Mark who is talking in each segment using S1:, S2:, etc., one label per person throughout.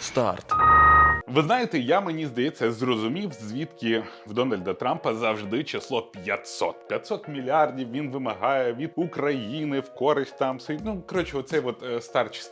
S1: Старт.
S2: Ви знаєте, я мені здається зрозумів, звідки в Дональда Трампа завжди число 500. 500 мільярдів він вимагає від України в користь там. Ну коротше, оцей от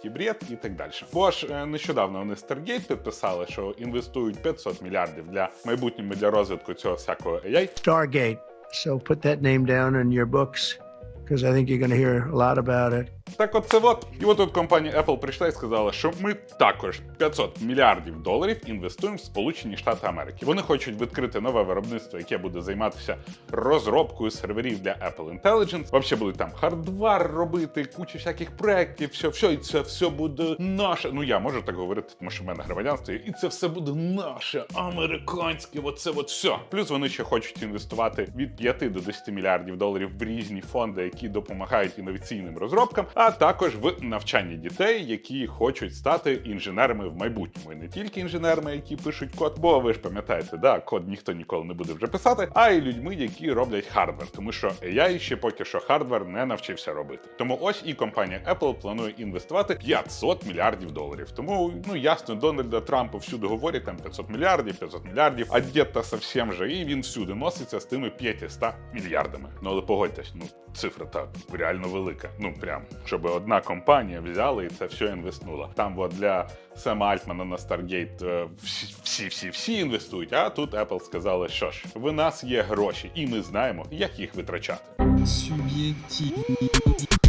S2: е, бред і так далі. Бо ж е, нещодавно вони Stargate підписали, що інвестують 500 мільярдів для майбутнього для розвитку цього всякого AI.
S3: Stargate. So put that name down in your books because I think you're going to hear a lot about it.
S2: Так от це от. І от тут компанія Apple прийшла і сказала, що ми також 500 мільярдів доларів інвестуємо в Сполучені Штати Америки. Вони хочуть відкрити нове виробництво, яке буде займатися розробкою серверів для Apple Intelligence. Взагалі будуть там хардвар робити, куча всяких проєктів, все, все, і це все буде наше. Ну я можу так говорити, тому що в мене громадянство, і це все буде наше, американське, оце от все. Плюс вони ще хочуть інвестувати від 5 до 10 мільярдів доларів в різні фонди, які допомагають інноваційним розробкам, а також в навчанні дітей, які хочуть стати інженерами в майбутньому. І не тільки інженерами, які пишуть код, бо ви ж пам'ятаєте, да, код ніхто ніколи не буде вже писати, а й людьми, які роблять хардвер, тому що AI ще поки що хардвер не навчився робити. Тому ось і компанія Apple планує інвестувати 500 мільярдів доларів. Тому ну ясно, Дональда Трампа всюди говорять там 500 мільярдів, 500 мільярдів, а дід-то совсем же, і він всюди носиться з тими 500 мільярдами. Ну але погодьтесь, ну цифра та реально велика. Ну прям щоб одна компанія взяла і це все інвестнула. Там от для Сема Альтмана на Stargate е, всі, всі, всі, всі інвестують. А тут Apple сказали, що ж, в нас є гроші, і ми знаємо, як їх витрачати.
S4: Суб'єктивні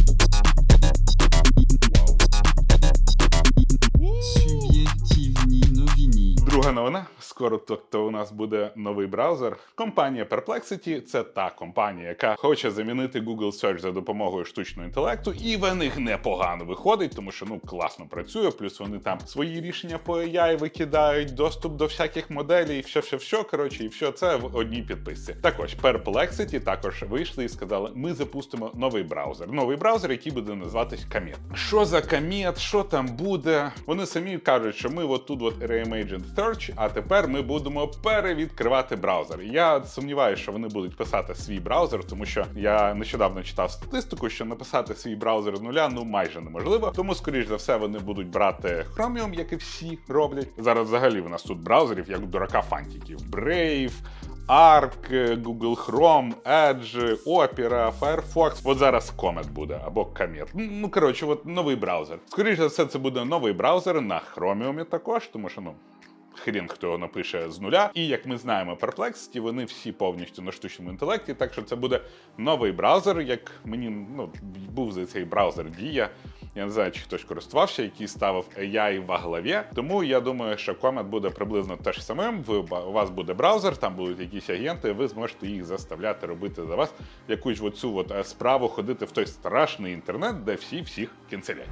S2: Скоро тобто у нас буде новий браузер. Компанія Perplexity це та компанія, яка хоче замінити Google Search за допомогою штучного інтелекту, і в них непогано виходить, тому що ну класно працює. Плюс вони там свої рішення по AI викидають, доступ до всяких моделей, все, все, все. Коротше, і все це в одній підписці. Також Perplexity також вийшли і сказали: ми запустимо новий браузер. Новий браузер, який буде називатись Comet. Що за Comet, що там буде? Вони самі кажуть, що ми от тут от Reimagine Search, а тепер ми будемо перевідкривати браузер. Я сумніваюся, що вони будуть писати свій браузер, тому що я нещодавно читав статистику, що написати свій браузер з нуля ну майже неможливо. Тому, скоріш за все, вони будуть брати Chromium, як і всі роблять. Зараз взагалі в нас тут браузерів, як дурака фантиків. Brave, Arc, Google Chrome, Edge, Opera, Firefox. От зараз Comet буде або Comet. Ну коротше, от новий браузер. Скоріше за все, це буде новий браузер на Chromium також, тому що ну. Хрін, хто його напише з нуля. І як ми знаємо, Perplexity, вони всі повністю на штучному інтелекті, так що це буде новий браузер, як мені ну, був за цей браузер Дія. Я не знаю, чи хтось користувався, який ставив AI во главі. Тому я думаю, що Comet буде приблизно те ж самим. Ви, у вас буде браузер, там будуть якісь агенти, ви зможете їх заставляти робити за вас якусь оцю от е, справу ходити в той страшний інтернет, де всі всіх кінцелять.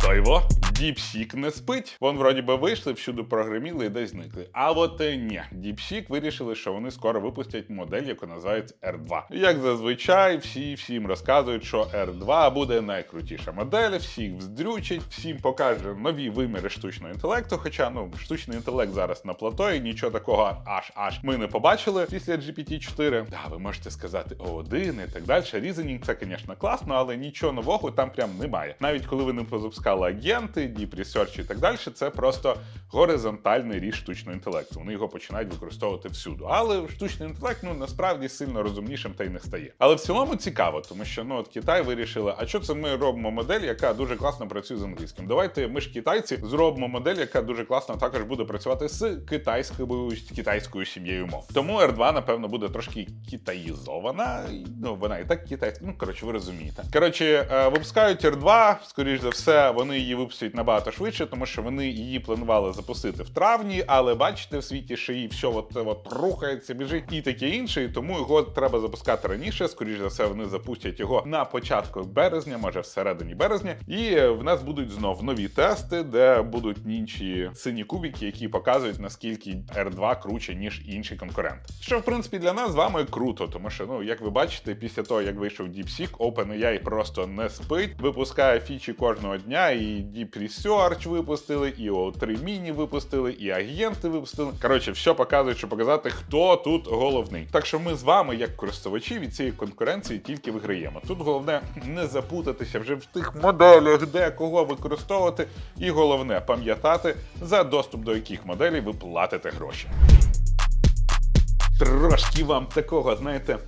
S2: Тойво, DeepSeek не спить. Вон вроді би вийшли, всюди прогреміли і десь зникли. А от е, ні, DeepSeek вирішили, що вони скоро випустять модель, яка називається R2. Як зазвичай, всі всім розказують, що R2 буде найкрутіша модель, всіх вздрючить, всім покаже нові виміри штучного інтелекту. Хоча ну штучний інтелект зараз на плато, і нічого такого аж аж ми не побачили після GPT-4. Да, ви можете сказати О1 і так далі. Різенінг це, звісно, класно, але нічого нового там прям немає. Навіть коли вони позапускали агенти, Deep Research і так далі, це просто горизонтальний ріж штучного інтелекту. Вони його починають використовувати всюди. Але штучний інтелект ну насправді сильно розумнішим та й не стає. Але в цілому цікаво, тому що ну от Китай вирішили, а що це ми робимо модель, яка дуже класно працює з англійським. Давайте ми ж китайці зробимо модель, яка дуже класно також буде працювати з китайською китайською сім'єю мов. Тому R2, напевно, буде трошки китаїзована. Ну вона і так китайська. Ну коротше, ви розумієте. Коротше, е, випускають R2, скоріш за все, вони її випустять набагато швидше, тому що вони її планували запустити в травні, але бачите, в світі ще і все от, от рухається, біжить і таке інше. І тому його треба запускати раніше. Скоріш за все, вони запустять його на початку березня, може всередині березня. І в нас будуть знов нові тести, де будуть інші сині кубики, які показують наскільки R2 круче ніж інші конкуренти. Що в принципі для нас з вами круто, тому що ну як ви бачите, після того як вийшов DeepSeek, OpenAI просто не спить, випускає фічі кожного дня. І Deep Research випустили, і O3 Mini компанії випустили, і агенти випустили. Коротше, все показує, що показати, хто тут головний. Так що ми з вами, як користувачі, від цієї конкуренції тільки виграємо. Тут головне не запутатися вже в тих моделях, де кого використовувати, і головне пам'ятати, за доступ до яких моделей ви платите гроші. Трошки вам такого, знаєте.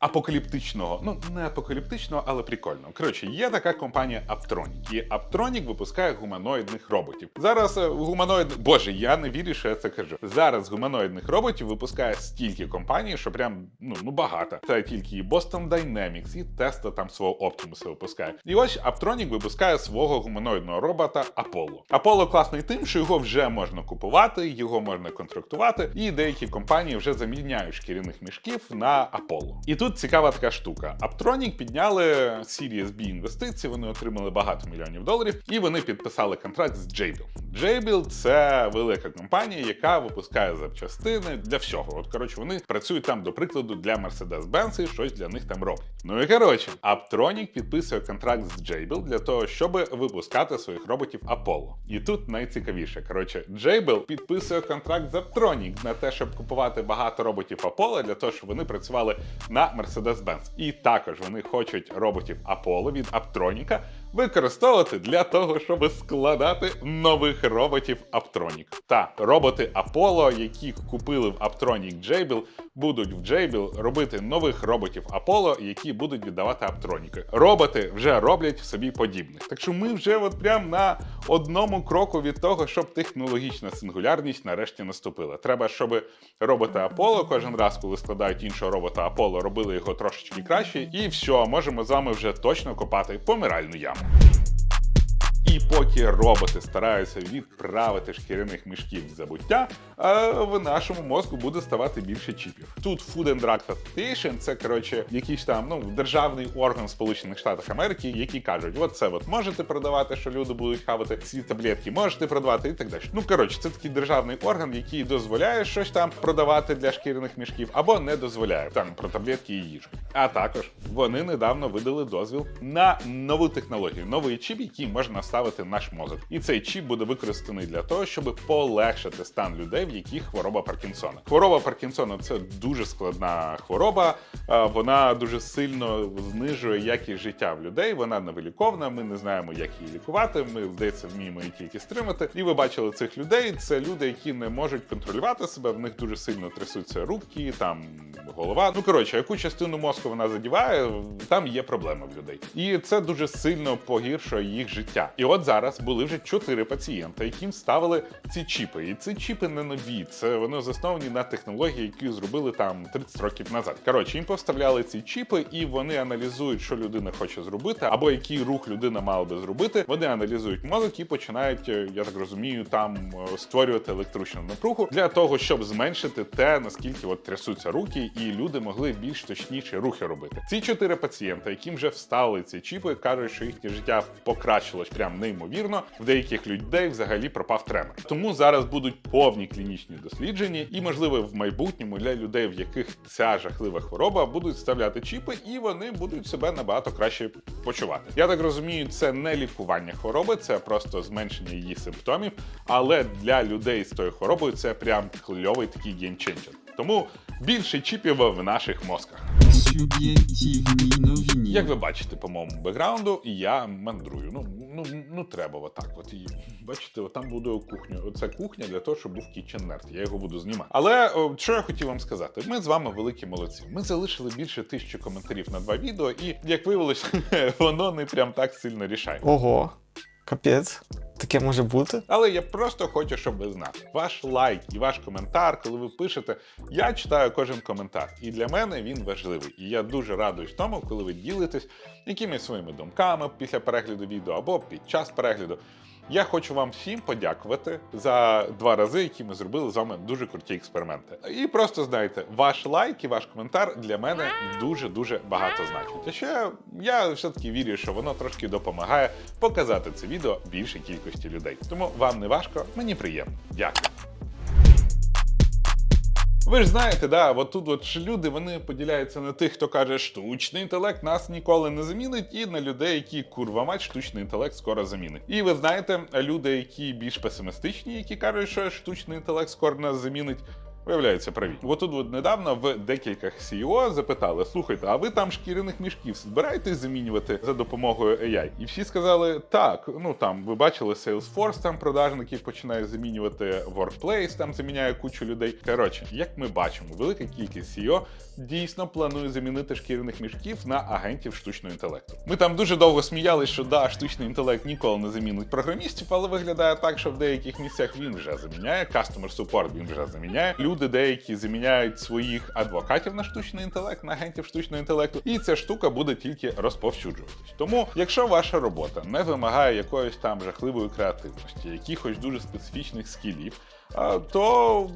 S2: Апокаліптичного, ну не апокаліптичного, але прикольного. Коротше, є така компанія Aptronic, і Aptronic випускає гуманоїдних роботів. Зараз е, гуманоїд... Боже, я не вірю, що я це кажу. Зараз гуманоїдних роботів випускає стільки компаній, що прям ну, ну багато. Це тільки і Boston Dynamics, і Tesla там свого Optimus випускає. І ось Aptronic випускає свого гуманоїдного робота Apollo. Apollo класний тим, що його вже можна купувати, його можна контрактувати, і деякі компанії вже заміняють шкіряних мішків на Apollo. І тут цікава така штука. Aptronic підняли Series B інвестиції, вони отримали багато мільйонів доларів, і вони підписали контракт з Jabil. Jabil – це велика компанія, яка випускає запчастини для всього. От коротше, вони працюють там, до прикладу, для Mercedes-Benz і щось для них там роблять. Ну і коротше, Aptronic підписує контракт з Jabil для того, щоб випускати своїх роботів Apollo. І тут найцікавіше. Коротше, Jabil підписує контракт з Aptronic на те, щоб купувати багато роботів Apollo для того, щоб вони працювали на Mercedes-Benz. І також вони хочуть роботів Apollo від Aptronica використовувати для того, щоб складати нових роботів Aptronic. Та роботи Apollo, які купили в Aptronic Jabil, будуть в Jabil робити нових роботів Apollo, які будуть віддавати Aptronic. Роботи вже роблять в собі подібних. Так що ми вже от прям на одному кроку від того, щоб технологічна сингулярність нарешті наступила. Треба, щоб роботи Apollo кожен раз, коли складають іншого робота Apollo, робили його трошечки краще, і все, можемо з вами вже точно копати помиральну яму. あ! І поки роботи стараються відправити шкіряних мішків в забуття, в нашому мозку буде ставати більше чіпів. Тут Food and Drug Association – це коротше якийсь там ну державний орган Сполучених Штатів Америки, які кажуть, от це от можете продавати, що люди будуть хавати ці таблетки, можете продавати і так далі. Ну коротше, це такий державний орган, який дозволяє щось там продавати для шкіряних мішків або не дозволяє там про таблетки і їжу. А також вони недавно видали дозвіл на нову технологію, новий чіп, який можна вставити в наш мозок. І цей чіп буде використаний для того, щоб полегшити стан людей, в яких хвороба Паркінсона. Хвороба Паркінсона це дуже складна хвороба. Вона дуже сильно знижує якість життя в людей. Вона невиліковна. Ми не знаємо, як її лікувати. Ми здається, вміємо її тільки стримати. І ви бачили цих людей. Це люди, які не можуть контролювати себе. В них дуже сильно трясуться руки, там голова. Ну коротше, яку частину мозку вона задіває, там є проблеми в людей. І це дуже сильно погіршує їх життя. І от зараз були вже чотири пацієнта, яким ставили ці чіпи. І ці чіпи не нові. Це вони засновані на технології, які зробили там 30 років назад. Коротше, їм поставляли ці чіпи, і вони аналізують, що людина хоче зробити, або який рух людина мала би зробити. Вони аналізують мозок і починають, е, я так розумію, там е, створювати електричну напругу для того, щоб зменшити те, наскільки от трясуться руки, і люди могли більш точніші рухи робити. Ці чотири пацієнта, яким вже вставили ці чіпи, кажуть, що їхнє життя покращилось прям неймовірно. В деяких людей взагалі пропав тремор. Тому зараз будуть повні клінічні дослідження, і можливо в майбутньому для людей, в яких ця жахлива хвороба, будуть вставляти чіпи, і вони будуть себе набагато краще почувати. Я так розумію, це не лікування хвороби, це просто зменшення її симптомів. Але для людей з тою хворобою це прям кльовий такий геймченджер. Тому більше чіпів в наших мозках.
S4: Суб'єктивні новини.
S2: Як ви бачите по моєму бекграунду, я мандрую. Ну, ну, ну треба отак. От і бачите, от там буде кухня. Оце кухня для того, щоб був Nerd. Я його буду знімати. Але о, що я хотів вам сказати? Ми з вами великі молодці. Ми залишили більше тисячі коментарів на два відео, і як виявилось, воно не прям так сильно рішає.
S1: Ого, капець. Таке може бути?
S2: Але я просто хочу, щоб ви знали. Ваш лайк і ваш коментар, коли ви пишете, я читаю кожен коментар. І для мене він важливий. І я дуже радуюсь тому, коли ви ділитесь якимись своїми думками після перегляду відео або під час перегляду. Я хочу вам всім подякувати за два рази, які ми зробили з вами дуже круті експерименти. І просто знайте, ваш лайк і ваш коментар для мене дуже дуже багато значить. А ще я все-таки вірю, що воно трошки допомагає показати це відео більшій кількості людей. Тому вам не важко, мені приємно. Дякую. Ви ж знаєте, да, от тут от люди вони поділяються на тих, хто каже, штучний інтелект нас ніколи не замінить, і на людей, які курва мать, штучний інтелект скоро замінить. І ви знаєте, люди, які більш песимістичні, які кажуть, що штучний інтелект скоро нас замінить. Виявляється, праві. От тут от недавно в декількох CEO запитали: слухайте, а ви там шкіряних мішків збираєтесь замінювати за допомогою AI? І всі сказали, так, ну там ви бачили Salesforce, там продажників починає замінювати Workplace, там заміняє кучу людей. Коротше, як ми бачимо, велика кількість CEO дійсно планує замінити шкіряних мішків на агентів штучного інтелекту. Ми там дуже довго сміялися, що да, штучний інтелект ніколи не замінить програмістів, але виглядає так, що в деяких місцях він вже заміняє. Customer support він вже заміняє. Люди деякі заміняють своїх адвокатів на штучний інтелект, на агентів штучного інтелекту, і ця штука буде тільки розповсюджуватись. Тому, якщо ваша робота не вимагає якоїсь там жахливої креативності, якихось дуже специфічних скілів, то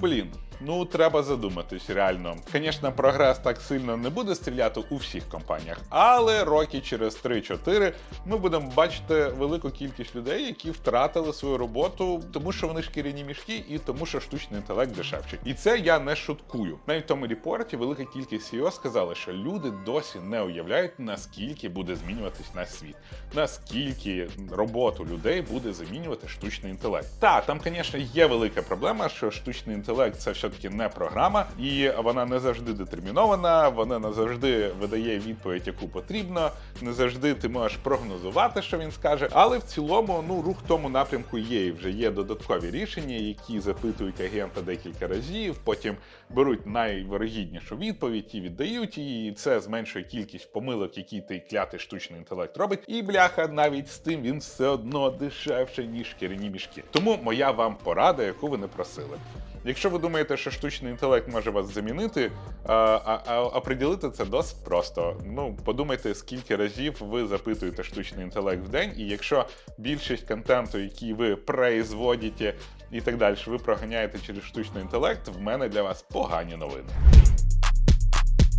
S2: блін. Ну, треба задуматись, реально. Звісно, прогрес так сильно не буде стріляти у всіх компаніях, але роки через 3-4 ми будемо бачити велику кількість людей, які втратили свою роботу, тому що вони шкіряні мішки і тому, що штучний інтелект дешевший. І це я не шуткую. Навіть в тому репорті велика кількість CEO сказали, що люди досі не уявляють, наскільки буде змінюватись наш світ, наскільки роботу людей буде замінювати штучний інтелект. Та там, звісно, є велика проблема, що штучний інтелект це все-таки не програма, і вона не завжди детермінована, вона не завжди видає відповідь, яку потрібно, не завжди ти можеш прогнозувати, що він скаже. Але в цілому, ну рух тому напрямку є. І вже є додаткові рішення, які запитують агента декілька разів, потім беруть найвирогіднішу відповідь і віддають її. І це зменшує кількість помилок, які той клятий штучний інтелект робить. І бляха, навіть з тим він все одно дешевше, ніж шкіряні мішки. Тому моя вам порада, яку ви не просили. Якщо ви думаєте, що штучний інтелект може вас замінити, а, оприділити це досить просто. Ну, подумайте, скільки разів ви запитуєте штучний інтелект в день, і якщо більшість контенту, який ви производите і так далі, ви проганяєте через штучний інтелект, в мене для вас погані новини.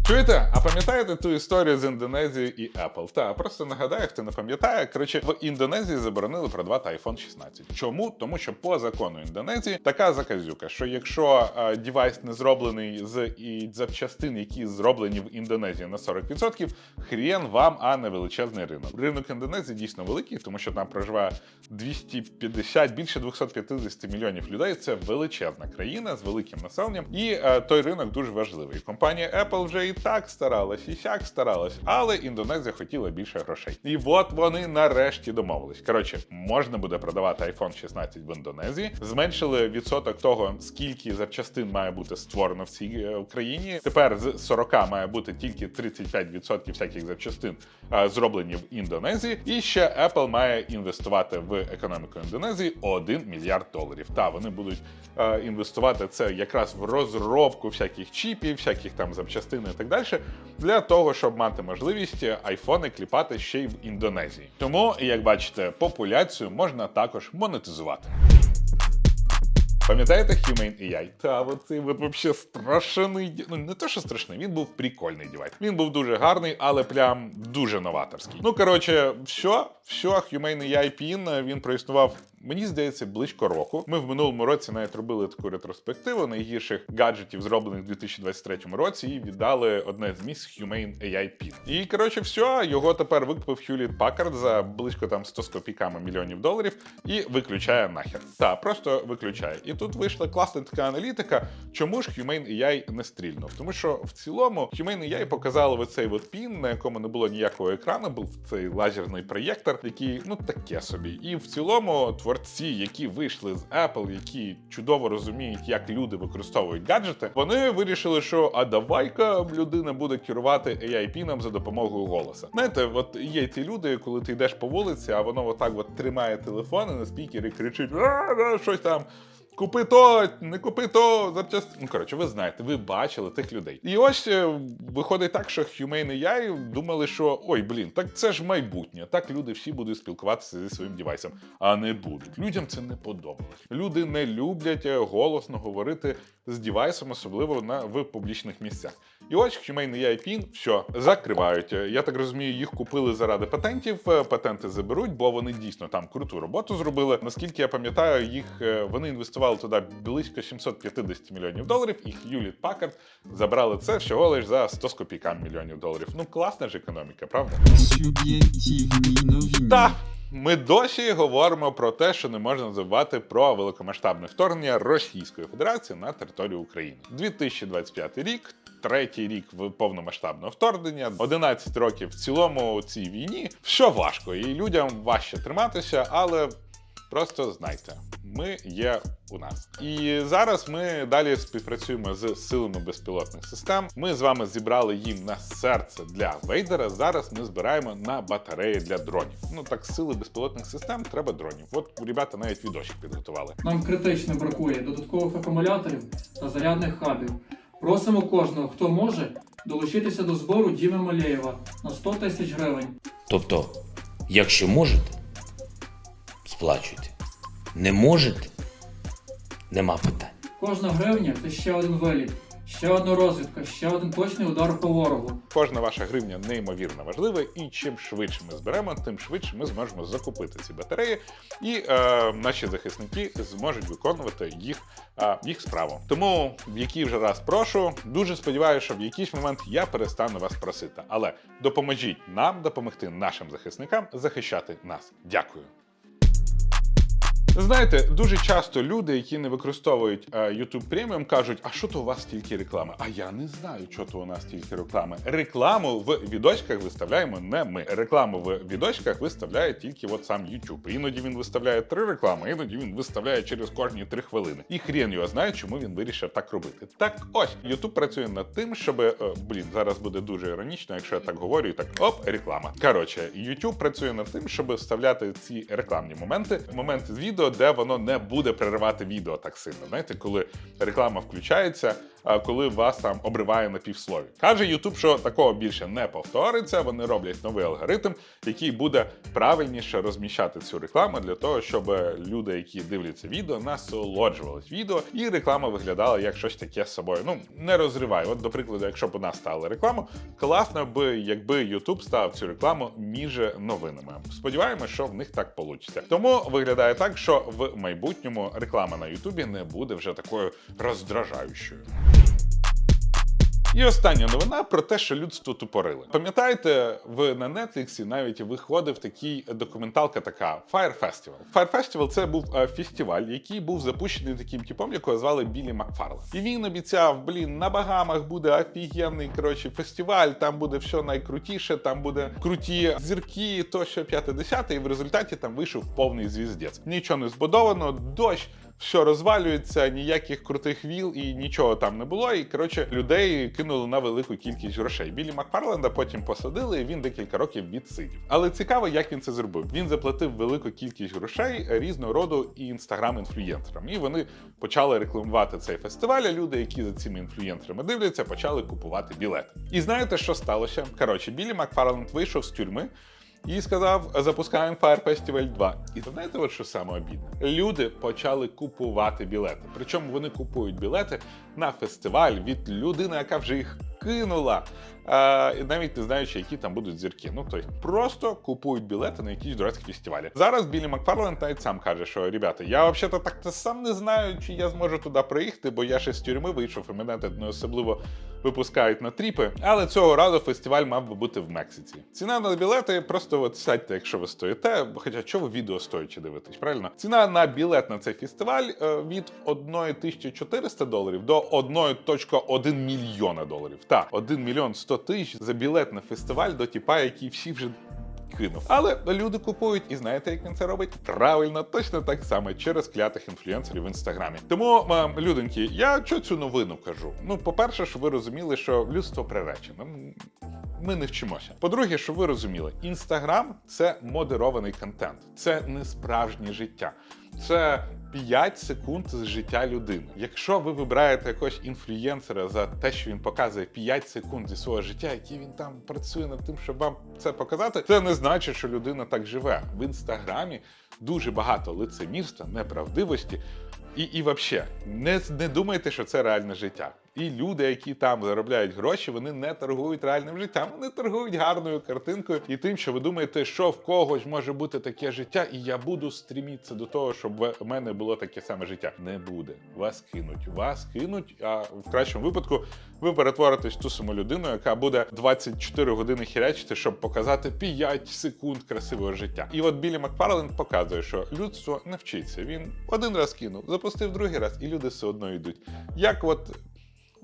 S2: Чуєте? А пам'ятаєте ту історію з Індонезією і Apple? Та просто нагадаю, хто не пам'ятає. Коротше, в Індонезії заборонили продавати iPhone 16. Чому? Тому що по закону Індонезії така заказюка, що якщо е, девайс не зроблений з і запчастин, які зроблені в Індонезії на 40%, хрен вам, а не величезний ринок. Ринок Індонезії дійсно великий, тому що там проживає 250, більше 250 мільйонів людей. Це величезна країна з великим населенням, і е, той ринок дуже важливий. Компанія Apple вже і так старалась, і сяк старалась, але Індонезія хотіла більше грошей. І от вони нарешті домовились. Коротше, можна буде продавати iPhone 16 в Індонезії. Зменшили відсоток того, скільки запчастин має бути створено в цій е, країні. Тепер з 40 має бути тільки 35% всяких запчастин е, зроблені в Індонезії. І ще Apple має інвестувати в економіку Індонезії 1 мільярд доларів. Та вони будуть е, інвестувати це якраз в розробку всяких чіпів, всяких там запчастин і так далі, для того, щоб мати можливість айфони кліпати ще й в Індонезії. Тому, як бачите, популяцію можна також монетизувати. Пам'ятаєте Humane AI? Та оцей от вообще страшний. Ну не то, що страшний, він був прикольний дівайс. Він був дуже гарний, але прям дуже новаторський. Ну коротше, все, все, Humane AI PIN, він проіснував. Мені здається, близько року. Ми в минулому році навіть робили таку ретроспективу найгірших гаджетів, зроблених у 2023 році, і віддали одне з місць Humane AI PIN. І коротше, все, його тепер викупив Hewlett Packard за близько там 100 з копійками мільйонів доларів і виключає нахер. Та просто виключає. І тут вийшла класна така аналітика, чому ж Humane AI не стрільнув. Тому що в цілому Humane AI показали оцей от пін, на якому не було ніякого екрану, був цей лазерний проєктор, який ну таке собі. І в цілому творці, які вийшли з Apple, які чудово розуміють, як люди використовують гаджети, вони вирішили, що а давай-ка людина буде керувати AI піном за допомогою голоса. Знаєте, от є ті люди, коли ти йдеш по вулиці, а воно отак от тримає телефон і на спікері кричить «А, щось там. Купи то, не купи то, запчаст... Ну, коротше, ви знаєте, ви бачили тих людей. І ось е, виходить так, що Humane AI думали, що ой, блін, так це ж майбутнє. Так люди всі будуть спілкуватися зі своїм девайсом, а не будуть. Людям це не подобалось. Люди не люблять е, голосно говорити з девайсом, особливо на в публічних місцях. І ось Humane AI PIN, все, закривають. Я так розумію, їх купили заради патентів. е, Патенти заберуть, бо вони дійсно там круту роботу зробили. Наскільки я пам'ятаю, їх вони інвестували інвестували туди близько 750 мільйонів доларів, і Hewlett Packard забрали це всього лише за 100 з копійками мільйонів доларів. Ну класна ж економіка, правда?
S4: Новини.
S2: Та ми досі говоримо про те, що не можна забувати про великомасштабне вторгнення Російської Федерації на територію України. 2025 рік, третій рік в- повномасштабного вторгнення, 11 років в цілому цій війні. Все важко, і людям важче триматися, але просто знайте, ми є у нас. І зараз ми далі співпрацюємо з силами безпілотних систем. Ми з вами зібрали їм на серце для Вейдера. Зараз ми збираємо на батареї для дронів. Ну так, сили безпілотних систем треба дронів. От ребята навіть відосик підготували.
S5: Нам критично бракує додаткових акумуляторів та зарядних хабів. Просимо кожного, хто може, долучитися до збору Діми Малєєва на 100 тисяч гривень.
S6: Тобто, якщо можете, сплачуйте. Не можете, нема питань.
S5: Кожна гривня це ще один виліт, ще одна розвідка, ще один точний удар по ворогу.
S2: Кожна ваша гривня неймовірно важлива, і чим швидше ми зберемо, тим швидше ми зможемо закупити ці батареї, і е, наші захисники зможуть виконувати їх, е, їх справу. Тому в який вже раз прошу, дуже сподіваюся, що в якийсь момент я перестану вас просити. Але допоможіть нам допомогти нашим захисникам захищати нас. Дякую. Знаєте, дуже часто люди, які не використовують е, YouTube Premium, кажуть, а що то у вас стільки реклами? А я не знаю, що то у нас стільки реклами. Рекламу в відочках виставляємо не ми. Рекламу в відочках виставляє тільки от сам YouTube. Іноді він виставляє три реклами, іноді він виставляє через кожні три хвилини. І хрен його знає, чому він вирішив так робити. Так ось YouTube працює над тим, щоб е, блін, зараз буде дуже іронічно, якщо я так говорю, і так оп, реклама. Коротше, YouTube працює над тим, щоб вставляти ці рекламні моменти, моменти з відео, де воно не буде переривати відео так сильно. Знаєте, коли реклама включається, коли вас там обриває на півслові. Каже YouTube, що такого більше не повториться. Вони роблять новий алгоритм, який буде правильніше розміщати цю рекламу для того, щоб люди, які дивляться відео, насолоджувались відео, і реклама виглядала як щось таке з собою. Ну не розривай. От, до прикладу, якщо б у нас стали рекламу, класно би, якби YouTube став цю рекламу між новинами. Сподіваємось, що в них так вийде. Тому виглядає так, що в майбутньому реклама на Ютубі не буде вже такою роздражаючою. І остання новина про те, що людство тупорили. Пам'ятаєте, в на Нетфліксі навіть виходив такий документалка, така Fire Festival. Fire Festival – це був е, фестиваль, який був запущений таким типом, якого звали Білі Макфарлен. І він обіцяв, блін, на Багамах буде офігенний коротше фестиваль, там буде все найкрутіше, там буде круті зірки, тощо п'яте десяте. І в результаті там вийшов повний звіздець. Нічого не збудовано, дощ все розвалюється, ніяких крутих віл і нічого там не було. І коротше людей кинули на велику кількість грошей. Білі Макфарленда потім посадили, і він декілька років відсидів. Але цікаво, як він це зробив. Він заплатив велику кількість грошей різного роду і інстаграм-інфлюєнтерам. І вони почали рекламувати цей фестиваль. а Люди, які за цими інфлюєнтерами дивляться, почали купувати білети. І знаєте, що сталося? Коротше, Білі Макфарленд вийшов з тюрми. І сказав, запускаємо Fire Festival 2. І знаєте, от що саме обідне? Люди почали купувати білети. Причому вони купують білети на фестиваль від людини, яка вже їх кинула. А, навіть не знаючи, які там будуть зірки. Ну тобто просто купують білети на якісь дурацькі фестивалі. Зараз Білі Макфарленд навіть сам каже, що ребята, я взагалі так сам не знаю, чи я зможу туди приїхати, бо я ще з тюрми вийшов, і мене не особливо випускають на тріпи. Але цього разу фестиваль мав би бути в Мексиці. Ціна на білети просто от сядьте, якщо ви стоїте. Хоча чого відео стоячи дивитись, правильно? Ціна на білет на цей фестиваль е, від 1400 доларів до 1.1 мільйона доларів. Так, 1 мільйон 100 тисяч за білет на фестиваль до тіпа, який всі вже кинув. Але люди купують, і знаєте, як він це робить? Правильно, точно так само через клятих інфлюенсерів в інстаграмі. Тому, е, людоньки, я чого цю новину кажу? Ну, по-перше, що ви розуміли, що людство приречене. Ми не вчимося. По-друге, що ви розуміли, інстаграм це модерований контент, це не справжнє життя. Це 5 секунд з життя людини. Якщо ви вибираєте якогось інфлюєнсера за те, що він показує 5 секунд зі свого життя, які він там працює над тим, щоб вам це показати, це не значить, що людина так живе. В інстаграмі дуже багато лицемірства, неправдивості. І, і взагалі, не, не думайте, що це реальне життя. І люди, які там заробляють гроші, вони не торгують реальним життям. Вони торгують гарною картинкою і тим, що ви думаєте, що в когось може бути таке життя, і я буду стрімітися до того, щоб в мене було таке саме життя. Не буде. Вас кинуть. Вас кинуть. А в кращому випадку ви перетворитесь в ту саму людину, яка буде 24 години хірячити, щоб показати 5 секунд красивого життя. І от Білі Макфарленд показує, що людство не вчиться. Він один раз кинув, запустив другий раз, і люди все одно йдуть. Як от.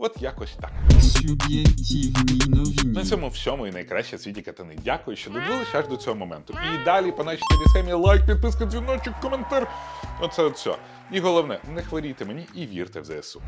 S2: От якось так.
S4: Суб'єктивні новини.
S2: На цьому всьому і найкраще світі катани. Дякую, що додивилися аж до цього моменту. І далі по нашій телесхемі лайк, підписка, дзвіночок, коментар. Оце от все. І головне, не хворійте мені і вірте в ЗСУ.